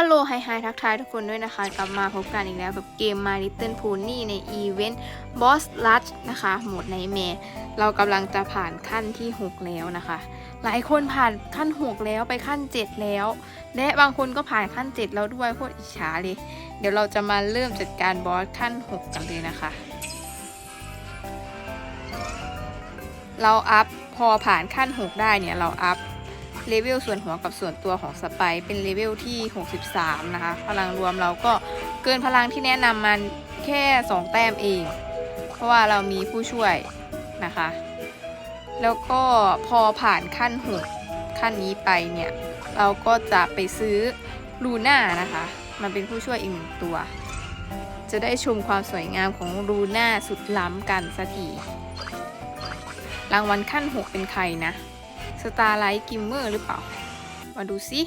อัลโหลไฮไฮทักทายทุกคนด้วยนะคะ กลับมาพบกันอีกแล้วกับเกม My Little Pony ในอีเวนต์ Boss Rush นะคะ โหมดในเมเรากำลังจะผ่านขั้นที่ 6 แล้วนะคะ หลายคนผ่านขั้น 6 แล้วไปขั้น 7 แล้ว และบางคนก็ผ่านขั้น 7 แล้วด้วยโคตรอิจฉาเลย เดี๋ยวเราจะมาเริ่มจัดการบอสขั้น 6 กันเลยนะคะ เราอัพพอผ่านขั้น 6 ได้เนี่ยเราอัพ เลเวลส่วนหัวกับส่วนตัวของสไปเป็นเลเวลที่ 63 นะคะ พลังรวมเราก็เกินพลังที่แนะนำมันแค่ 2 แต้มเอง เพราะว่าเรามีผู้ช่วยนะคะ แล้วก็พอผ่านขั้น6ขั้นนี้ไปเนี่ย เราก็จะไปซื้อลูน่านะคะ มันเป็นผู้ช่วยอีกหนึ่งตัว จะได้ชมความสวยงามของลูน่าสุดล้ำกันสักทีรางวัลขั้น 6 เป็นใครนะ สตาร์ไลท์กิมเมอร์หรือเปล่า มาดูสิ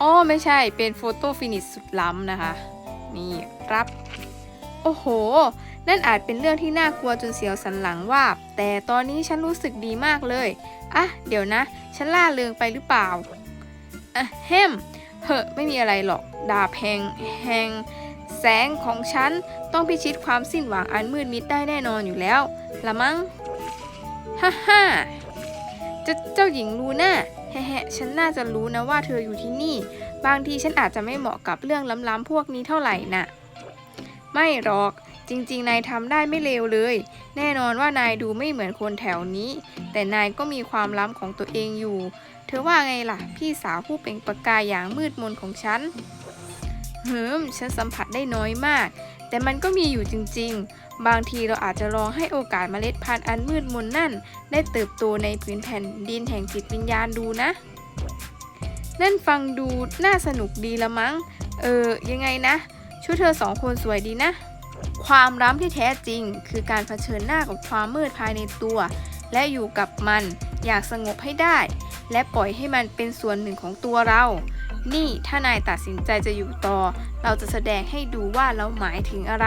อ๋อไม่ใช่เป็นโฟโต้ฟินิชสุดล้ำนะคะ นี่รับ โอ้โห นั่นอาจเป็นเรื่องที่น่ากลัวจนเสียวสันหลังว่า แต่ตอนนี้ฉันรู้สึกดีมากเลย อะ เดี๋ยวนะ ฉันล่าเริงไปหรือเปล่าอะแฮมเหอะไม่มีอะไรหรอก ดาบแหงแหงแสงของฉัน ต้องพิชิตความสิ้นหวังอันมืดมิดได้แน่นอนอยู่แล้ว ละมั้ง ฮ่าฮ่า เจ้าเจ้าหญิงลูน่าแฮะฉันน่าจะรู้นะว่าเธออยู่ที่นี่ บางทีฉันอาจจะไม่เหมาะกับเรื่องล้ำๆพวกนี้เท่าไหร่น่ะ ไม่หรอก จริงๆ นายทำได้ไม่เลวเลย แน่นอนว่านายดูไม่เหมือนคนแถวนี้ แต่นายก็มีความล้ำของตัวเองอยู่ เธอว่าไงล่ะ พี่สาวผู้เป็นประกายอย่างมืดมนของฉันเฮิมฉันสัมผัสได้น้อยมาก แต่มันก็มีอยู่จริง ๆ บางทีเราอาจจะลองให้โอกาสเมล็ดพันธุ์อันมืดมนนั่น ได้เติบโตในพื้นแผ่นดินแห่งจิตวิญญาณดูนะ นั่นฟังดูน่าสนุกดีละมั้ง เออ ยังไงนะ ชุดเธอสองคนสวยดีนะ ความร้ำที่แท้จริง คือการเผชิญหน้ากับความมืดภายในตัว และอยู่กับมันอย่างสงบให้ได้ และปล่อยให้มันเป็นส่วนหนึ่งของตัวเรานี่ถ้านายตัดสินใจจะอยู่ต่อ เราจะแสดงให้ดูว่าเราหมายถึงอะไร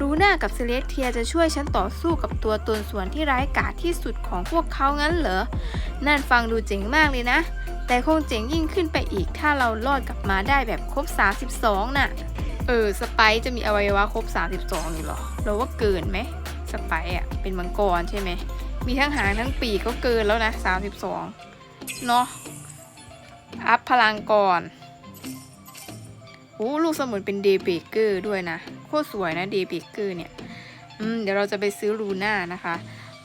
รูน่ากับเซเลสเทียจะช่วยฉันต่อสู้กับตัวตนส่วนที่ร้ายกาจที่สุดของพวกเขางั้นเหรอ นั่นฟังดูเจ๋งมากเลยนะ แต่คงเจ๋งยิ่งขึ้นไปอีกถ้าเรารอดกลับมาได้แบบครบ 32 น่ะ เออ สไปจะมีอวัยวะครบ 32อยู่หรอ เราว่าเกินไหม สไปซ์อะ เป็นมังกรใช่ไหม มีทั้งหางทั้งปีกก็เกินแล้วนะ 32 เนาะ อัพพลังก่อน โอ้ลูกสมุนเป็นเดย์เบเกอร์ด้วยนะ โคตรสวยนะเดย์เบเกอร์เนี่ย อืม เดี๋ยวเราจะไปซื้อลูน่านะคะ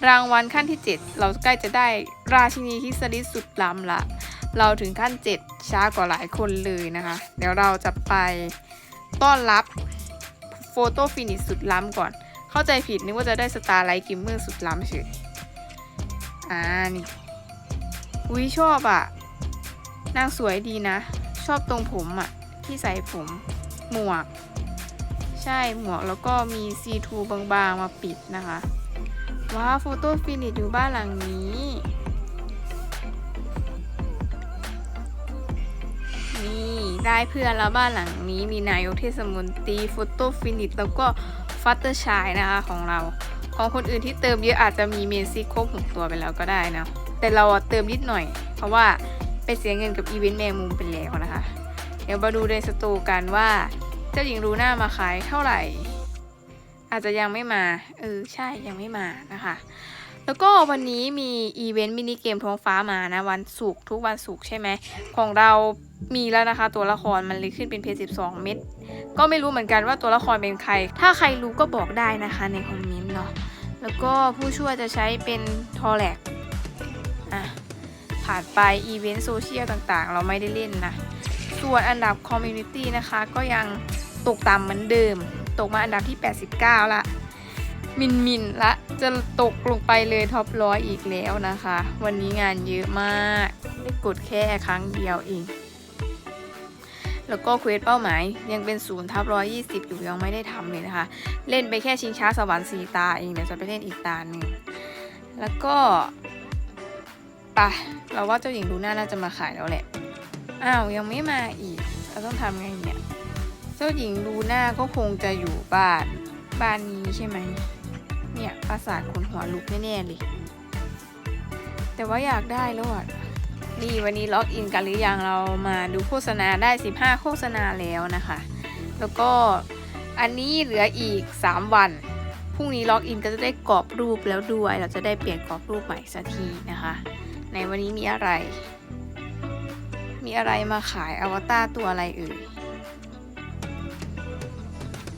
รางวัลขั้นที่ 7 เราใกล้จะได้ราชินีฮิสริสุดล้ำละ เราถึงขั้น 7 ช้ากว่าหลายคนเลยนะคะ เดี๋ยวเราจะไปต้อนรับโฟโต้ฟินิชสุดล้ำก่อน เข้าใจผิดนึกว่าจะได้สตาร์ไลท์กิมเมอร์สุดล้ำเฉยอ่านี่อุ้ยชอบอะ่ะ นางสวยดีนะ ชอบตรงผมอะ่ะ ที่ใส่ผมหมวก ใช่หมวกแล้วก็มีซีทูบางๆมาปิดนะคะว้าวโฟโต้ฟินิชอยู่บ้านหลังนี้ นี่ได้เพื่อนแล้วบ้านหลังนี้มีนายกเทศมนตรีโฟโต้ฟินิชแล้วก็ฟัตเตอร์ชายนะคะของเรา ของคนอื่นที่เติมเยอะอาจจะมีเมนซิครบหกตัวไปแล้วก็ได้นะแต่เราเติมนิดหน่อย เพราะว่าไปเสียเงินกับอีเวนต์แมงมุมไปแล้วนะคะ ดี๋ยวมาดูในสตูกันว่า เจ้าหญิงรูน่ามาขายเท่าไหร่ อาจจะยังไม่มาเออใช่ยังไม่มานะคะ แล้วก็วันนี้มีอีเวนต์มินิเกมท้องฟ้ามานะวันศุกร์ทุกวันศุกร์ใช่ไหมของเรามีแล้วนะคะ ตัวละครมันเลยขึ้นเป็นเพจ12 เม็ดก็ไม่รู้เหมือนกันว่าตัวละครเป็นใคร ถ้าใครรู้ก็บอกได้นะคะในคอมเมนต์เนาะแล้วก็ผู้ช่วยจะใช้เป็นทอแลกอะผ่านไปอีเวนต์โซเชียลต่างๆ เราไม่ได้เล่นนะ ส่วนอันดับคอมมูนิตี้นะคะ ก็ยังตกต่ำเหมือนเดิม ตกมาอันดับที่ 89 ละ มินมินละจะตกลงไปเลยท็อปร้อยอีกแล้วนะคะ วันนี้งานเยอะมากได้กดแค่ครั้งเดียวเองแล้วก็เควสเป้าหมายยังเป็นศูนย์ทับร้อยยี่สิบอยู่ยังไม่ได้ทำเลยนะคะ เล่นไปแค่ชิงช้าสวรรค์สีตาเองเดี๋ยวจะไปเล่นอีกตาหนึ่งแล้วก็ไปะเราว่าเจ้าหญิงดูน่าน่าจะมาขายแล้วแหละ อ้าวยังไม่มาอีก เราต้องทำไงเนี่ย เจ้าหญิงลูน่าก็คงจะอยู่บ้าน บ้านนี้ใช่ไหม เนี่ยปราสาทขนหัวลุกแน่ๆเลย แต่ว่าอยากได้แล้วอะ นี่วันนี้ล็อกอินกันหรือยังเรามาดูโฆษณาได้ 15 โฆษณาแล้วนะคะ แล้วก็อันนี้เหลืออีก 3 วันพรุ่งนี้ล็อกอินก็จะได้กรอบรูปแล้วด้วย เราจะได้เปลี่ยนกรอบรูปใหม่สักทีนะคะ ในวันนี้มีอะไร มีอะไรมาขายอวตารตัวอะไรเอ่ย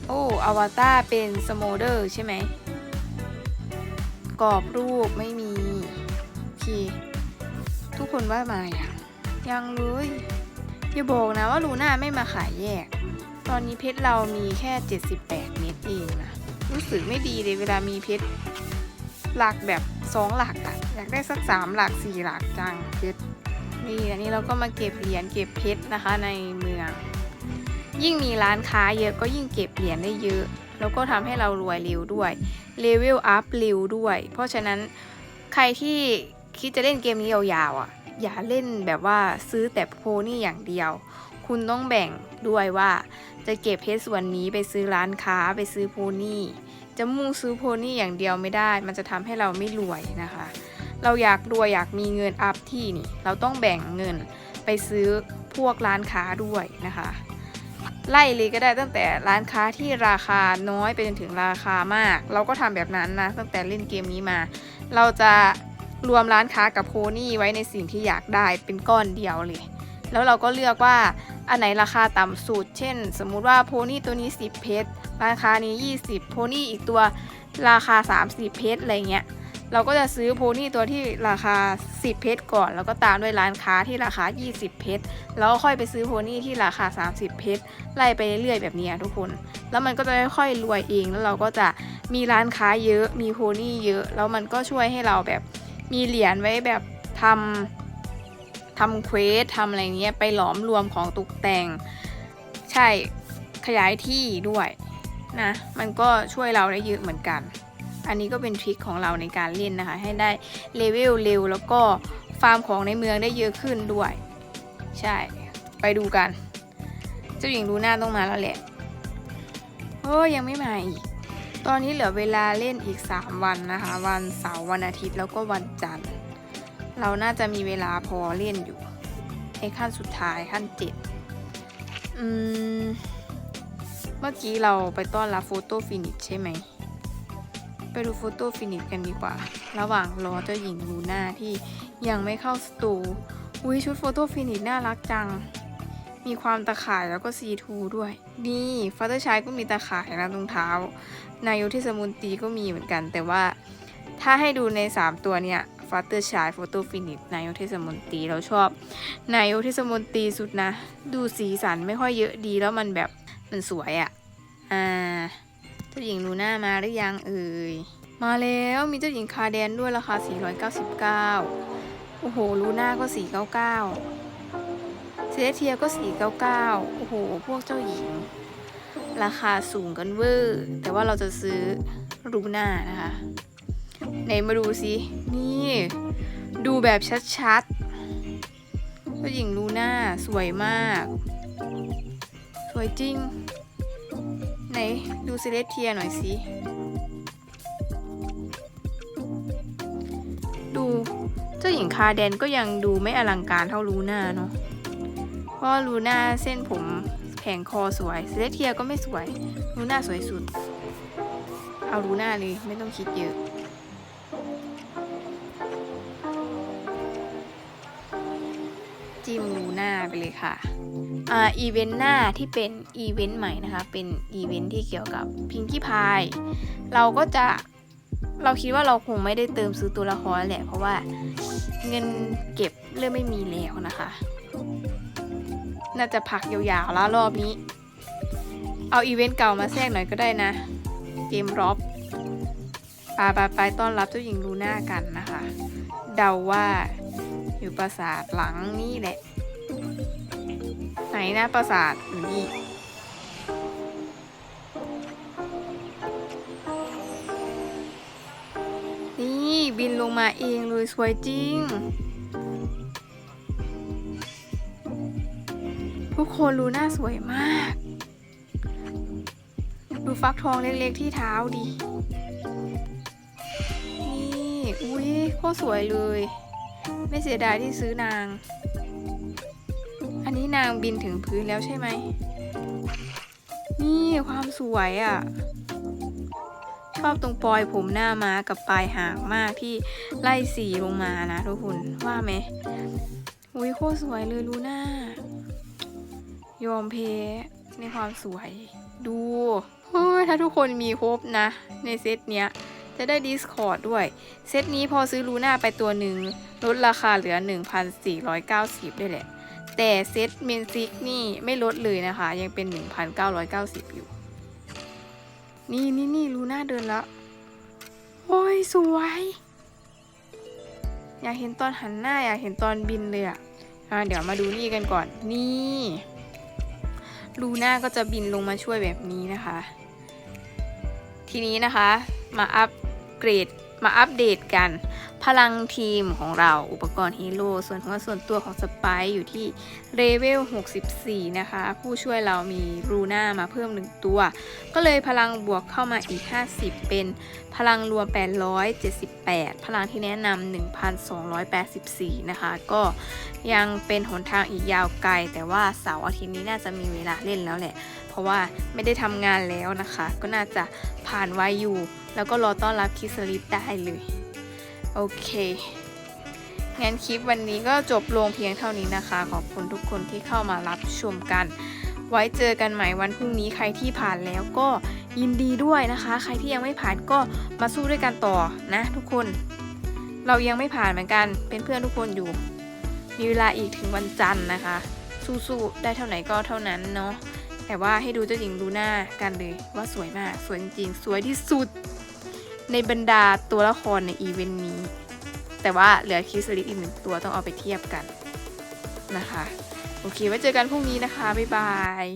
โอ้ อวตารเป็นสโมเดอร์ใช่ไหม กรอบรูปไม่มี โอเค ทุกคนว่ามาอย่างยังเลยอย่าบอกนะว่าลูน่าไม่มาขายแยก ตอนนี้เพชรเรามีแค่ 78 เม็ดเองนะ รู้สึกไม่ดีเลยเวลามีเพชรหลักแบบ 2 หลักอะอยากได้สัก 3 หลัก 4 หลักจังเพชร นี่อันนี้เราก็มาเก็บเหรียญเก็บเพชรนะคะในเมือง ยิ่งมีร้านค้าเยอะก็ยิ่งเก็บเหรียญได้เยอะ แล้วก็ทำให้เรารวยเร็วด้วยเลเวลอัพเร็วด้วย เพราะฉะนั้นใครที่คิดจะเล่นเกมนี้ยาวๆอะอย่าเล่นแบบว่าซื้อแต่โพนี่อย่างเดียว คุณต้องแบ่งด้วยว่าจะเก็บเพชรส่วนนี้ไปซื้อร้านค้าไปซื้อโพนี่ จะมุ่งซื้อโพนี่อย่างเดียวไม่ได้ มันจะทำให้เราไม่รวยนะคะ เราอยากรวยอยากมีเงินอัพที่นี่ เราต้องแบ่งเงินไปซื้อพวกร้านค้าด้วยนะคะ ไล่เลยก็ได้ตั้งแต่ร้านค้าที่ราคาน้อยไปจนถึงราคามาก เราก็ทำแบบนั้นนะตั้งแต่เล่นเกมนี้มา เราจะรวมร้านค้ากับโพนี่ไว้ในสิ่งที่อยากได้เป็นก้อนเดียวเลย แล้วเราก็เลือกว่าอันไหนราคาต่ำสุด เช่น สมมุติว่าโพนี่ตัวนี้ 10 เพชร ราคานี้ 20 โพนี่อีกตัวราคา 30 เพชรอะไรเงี้ย เราก็จะซื้อโพนี่ตัวที่ราคา 10 เพชรก่อน แล้วก็ตามด้วยร้านค้าที่ราคา 20 เพชรแล้วก็ค่อยไปซื้อโพนี่ที่ราคา 30 เพชรไล่ไปเรื่อยๆแบบนี้ทุกคน แล้วมันก็จะค่อยๆรวยเองแล้วเราก็จะมีร้านค้าเยอะมีโพนี่เยอะ แล้วมันก็ช่วยให้เราแบบมีเหรียญไว้แบบทำทำเควสทำอะไรเงี้ยไปหลอมรวมของตกแต่ง ใช่ขยายที่ด้วยนะมันก็ช่วยเราได้เยอะเหมือนกัน อันนี้ก็เป็นทริคของเราในการเล่นนะคะ ให้ได้เลเวลเร็วแล้วก็ฟาร์มของในเมืองได้เยอะขึ้นด้วย ใช่ ไปดูกัน เจ้าหญิงดูหน้าต้องมาแล้วแหละโอ้ยังไม่มาอีก ตอนนี้เหลือเวลาเล่นอีก 3 วันนะคะ วันเสาร์วันอาทิตย์แล้วก็วันจันทร์ เราน่าจะมีเวลาพอเล่นอยู่ในขั้นสุดท้ายขั้นเจ็ดอืม เมื่อกี้เราไปต้อนรับโฟโต้ฟินิชใช่ไหม ไปดูโฟโต้ฟินิชกันดีกว่า ระหว่างรอเจ้าหญิงลูน่าที่ยังไม่เข้าสตูอุ้ยชุดโฟโต้ฟินิชน่ารักจัง มีความตะข่ายแล้วก็ซีทูด้วย นี่ฟัตเตอร์ชายก็มีตะข่ายนะตรงเท้า นายโยเทสมุนตีก็มีเหมือนกัน แต่ว่าถ้าให้ดูใน 3 ตัวเนี่ยฟัตเตอร์ชายโฟโต้ฟินิชนายโยเทสมุนตีเราชอบ นายโยเทสมุนตีสุดนะ ดูสีสันไม่ค่อยเยอะดีแล้วมันแบบมันสวยอะ่ะ อ่า เจ้าหญิงลูน่ามาหรือยังเอ่ย มาแล้วมีเจ้าหญิงคาแดนด้วยราคา 499 โอ้โห ลูน่าก็ 499 เซเลเทียก็ 499 โอ้โห พวกเจ้าหญิง ราคาสูงกันเวอร์ แต่ว่าเราจะซื้อลูน่านะคะ ไหนมาดูสินี่ ดูแบบชัดๆ เจ้าหญิงลูน่าสวยมาก สวยจริง ไหน ดูเซเลสเทียหน่อยสิ ดูเจ้าหญิงคาแดนก็ยังดูไม่อลังการเท่าลูน่าเนาะ เพราะลูน่าเส้นผมแผงคอสวยเซเลสเทียก็ไม่สวย ลูน่าสวยสุด เอาลูน่าเลยไม่ต้องคิดเยอะจิ้มลูน่าไปเลยค่ะ อีเวนต์หน้าที่เป็นอีเวนต์ใหม่นะคะ เป็นอีเวนต์ที่เกี่ยวกับพิงกี้พายเราก็จะเราคิดว่าเราคงไม่ได้เติมซื้อตัวละครแหละ เพราะว่าเงินเก็บเริ่มไม่มีแล้วนะคะ น่าจะพักยาวๆแล้วรอบนี้ เอาอีเวนต์เก่ามาแทรกหน่อยก็ได้นะ เกมร็อบไปไปไปต้อนรับเจ้าหญิงลูน่ากันนะคะ เดาว่าอยู่ปราสาทหลังนี้แหละ ไหนนะปราสาทอยู่นี่นี่บินลงมาเองเลยสวยจริง ทุกคนลูน่าสวยมาก ดูฟักทองเล็กๆที่เท้าดิ นี่ อุ้ยโคตรสวยเลย ไม่เสียดายที่ซื้อนาง นนี้นางบินถึงพื้นแล้วใช่ไหม นี่ความสวยอะ่ะ ชอบตรงปลอยผมหน้าม้ากับปลายหางมากที่ไล่สีลงมานะทุกคนว่าไหมอุ้ยโคตรสวยเลยลูน่ายอมเพในความสวย ดูเฮ้ยถ้าทุกคนมีครบนะ ในเซตเนี้ย จะได้ Discord ด้วย เซตนี้พอซื้อลูน่าไปตัวหนึ่งลดราคาเหลือ 1,490 ได้แหละ แต่เซตเมนซิกนี่ไม่ลดเลยนะคะ ยังเป็น 1,990 อยู่ นี่นี่นี่ลูน่าเดินแล้ว โอ้ย สวย อยากเห็นตอนหันหน้า อยากเห็นตอนบินเลยอะอะเดี๋ยวมาดูนี่กันก่อน นี่ลูน่าก็จะบินลงมาช่วยแบบนี้นะคะ ทีนี้นะคะ มาอัปเกรดมาอัปเดตกัน พลังทีมของเราอุปกรณ์ฮีโร่ส่วนหัวส่วนตัวของสไปซ์อยู่ที่เลเวล 64 นะคะ ผู้ช่วยเรามีรูน่ามาเพิ่ม 1 ตัว ก็เลยพลังบวกเข้ามาอีก 50 เป็นพลังรวม 878 พลังที่แนะนำ 1,284 นะคะ ก็ยังเป็นหนทางอีกยาวไกล แต่ว่าเสาร์อาทิตย์นี้น่าจะมีเวลาเล่นแล้วแหละ เพราะว่าไม่ได้ทำงานแล้วนะคะ ก็น่าจะผ่านไวอยู่ แล้วก็รอต้อนรับคิสลิปได้เลย โอเค งั้นคลิปวันนี้ก็จบลงเพียงเท่านี้นะคะ ขอบคุณทุกคนที่เข้ามารับชมกัน ไว้เจอกันใหม่วันพรุ่งนี้ใครที่ผ่านแล้วก็ยินดีด้วยนะคะ ใครที่ยังไม่ผ่านก็มาสู้ด้วยกันต่อนะทุกคน เรายังไม่ผ่านเหมือนกันเป็นเพื่อนทุกคนอยู่ มีเวลาอีกถึงวันจันทร์นะคะ สู้ๆได้เท่าไหนก็เท่านั้นเนาะแต่ว่าให้ดูเจ้าหญิงดูหน้ากันเลยว่าสวยมาก สวยจริงๆ สวยที่สุด ในบรรดาตัวละครในอีเวนต์นี้ แต่ว่าเหลือคิสลิปอีกหนึ่งตัวต้องเอาไปเทียบกันนะคะ โอเค ไว้เจอกันพรุ่งนี้นะคะ บ๊ายบาย